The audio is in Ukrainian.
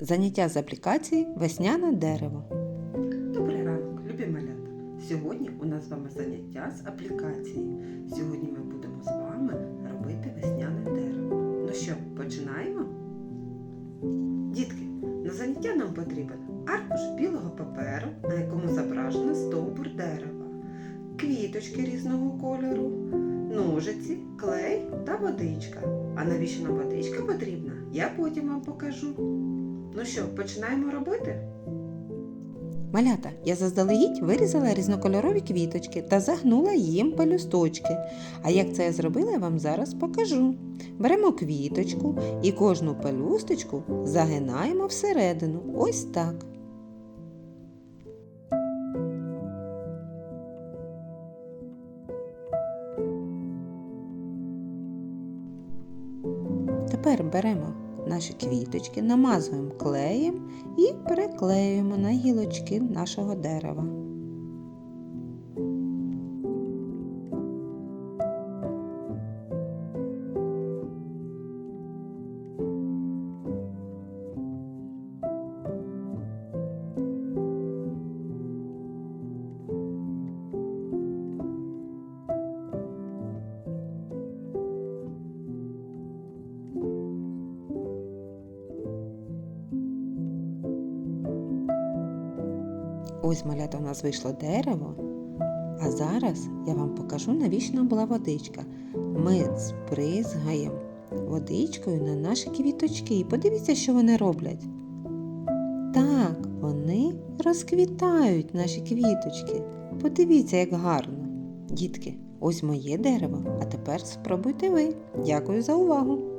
Заняття з аплікації Весняне дерево. Добрий ранок, любі малята. Сьогодні у нас з вами заняття з аплікації. Сьогодні ми будемо з вами робити весняне дерево. Ну що, починаємо? Дітки, на заняття нам потрібен аркуш білого паперу, на якому зображено стовбур дерева, квіточки різного кольору, ножиці, клей та водичка. А навіщо нам водичка потрібна? Я потім вам покажу. Ну що, починаємо робити? Малята, я заздалегідь вирізала різнокольорові квіточки та загнула їм пелюсточки. А як це я зробила, я вам зараз покажу. Беремо квіточку і кожну пелюсточку загинаємо всередину. Ось так. Тепер беремо наші квіточки, намазуємо клеєм і переклеюємо на гілочки нашого дерева. Ось малята у нас вийшло дерево. А зараз я вам покажу, навіщо нам була водичка. Ми збризгаємо водичкою на наші квіточки. І подивіться, що вони роблять. Так, вони розквітають наші квіточки. Подивіться, як гарно. Дітки, ось моє дерево, а тепер спробуйте ви. Дякую за увагу!